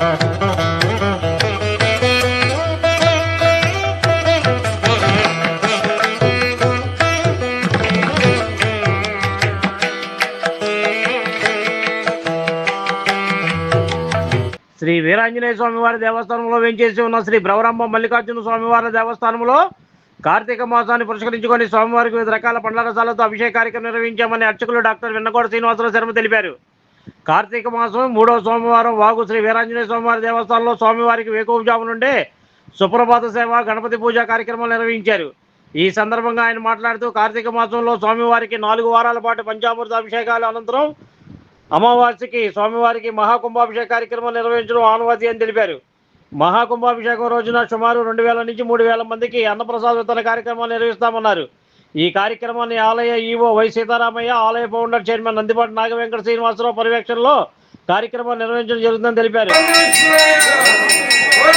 శ్రీ వీరాంజనేయ స్వామివారి దేవస్థానంలో వెంచేసి ఉన్న శ్రీ బ్రవరంభ మల్లికార్జున స్వామివారి దేవస్థానంలో కార్తీక మాసాన్ని పురస్కరించుకొని స్వామివారికి వివిధ రకాల పండ్ల రసాలతో అభిషేక కార్యక్రమం నిర్వహించామని అర్చకులు డాక్టర్ విన్నకోడ శ్రీనివాసరావు శర్మ తెలిపారు. కార్తీక మాసం మూడవ సోమవారం వాగు శ్రీ వీరాంజనేయ స్వామివారి దేవస్థానంలో స్వామివారికి వేకోపజాము నుండే సుప్రభాత సేవ గణపతి పూజ కార్యక్రమాలు నిర్వహించారు. ఈ సందర్భంగా ఆయన మాట్లాడుతూ కార్తీక మాసంలో స్వామివారికి నాలుగు వారాల పాటు పంచామృత అభిషేకాల అనంతరం అమావాస్యకి స్వామివారికి మహాకుంభాభిషేక కార్యక్రమం నిర్వహించడం ఆనవాతి అని తెలిపారు. మహాకుంభాభిషేకం రోజున సుమారు రెండు వేల నుంచి మూడు వేల మందికి అన్నప్రసాద వితరణ కార్యక్రమాలు నిర్వహిస్తామన్నారు. ఈ కార్యక్రమాన్ని ఆలయ ఈవో వై సీతారామయ్య ఆలయ ఫౌండర్ చైర్మన్ నందిపాటి నాగవెంకట శ్రీనివాసరావు పర్యవేక్షణలో కార్యక్రమాన్ని నిర్వహించడం జరుగుతుందని తెలిపారు. ఓం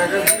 సమర్థ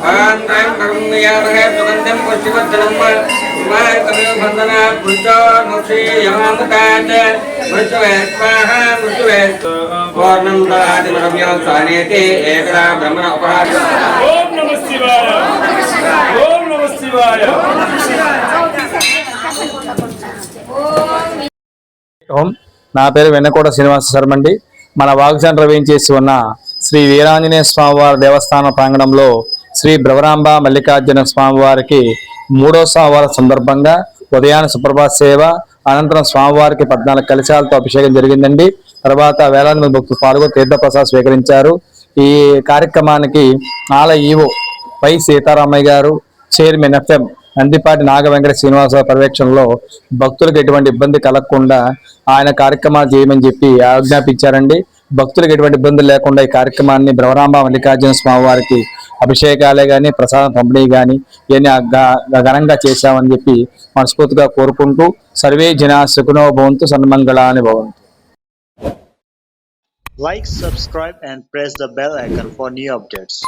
ఓం త్రయం బ్రహ్మయామహే సుగంధం పుష్టివర్ధనం ఉర్వారుకమివ వందనాం. మృత్యోర్మోక్షే యమామృతాత్ మృత్యువే స్వాహ మృత్యువే పూర్ణం దాది బ్రహ్మ్యో స్వానేతి ఏకదా బ్రహ్మణ ఉపహార. ఓం నమ శివాయ. ఓం నమ శివాయ. ఓం. నా పేరు వెన్నకోట శ్రీనివాస శర్మ అండి మన వాగ్జన్ వేయించేసి ఉన్న శ్రీ వీరాంజనేయ స్వామివారి దేవస్థాన ప్రాంగణంలో శ్రీ భ్రవరాంబ మల్లికార్జున స్వామివారికి మూడో సోమవారం సందర్భంగా ఉదయాన సుప్రభాత సేవ అనంతరం స్వామివారికి పద్నాలుగు కలశాలతో అభిషేకం జరిగిందండి. తర్వాత వేలాది మంది భక్తులు పాల్గొని తీర్థప్రసాద్ స్వీకరించారు. ఈ కార్యక్రమానికి ఆలయ ఈవో పై సీతారామయ్య గారు చైర్మన్ ఎఫ్ఎం నందిపాటి నాగ వెంకట శ్రీనివాసరావు పర్యవేక్షణలో భక్తులకు ఎటువంటి ఇబ్బంది కలగకుండా ఆయన కార్యక్రమాలు చేయమని చెప్పి ఆజ్ఞాపించారండి. భక్తులకు ఎటువంటి ఇబ్బందులు లేకుండా ఈ కార్యక్రమాన్ని భ్రవరాంబ మల్లికార్జున స్వామి వారికి అభిషేకాలే కానీ ప్రసాదం పంపిణీ కానీ ఇవన్నీ ఘనంగా చేశామని చెప్పి మనస్ఫూర్తిగా కోరుకుంటూ సర్వే జన సుఖనో భవంతు సన్మంగళాని భవంతు. Like subscribe and press the bell icon for new updates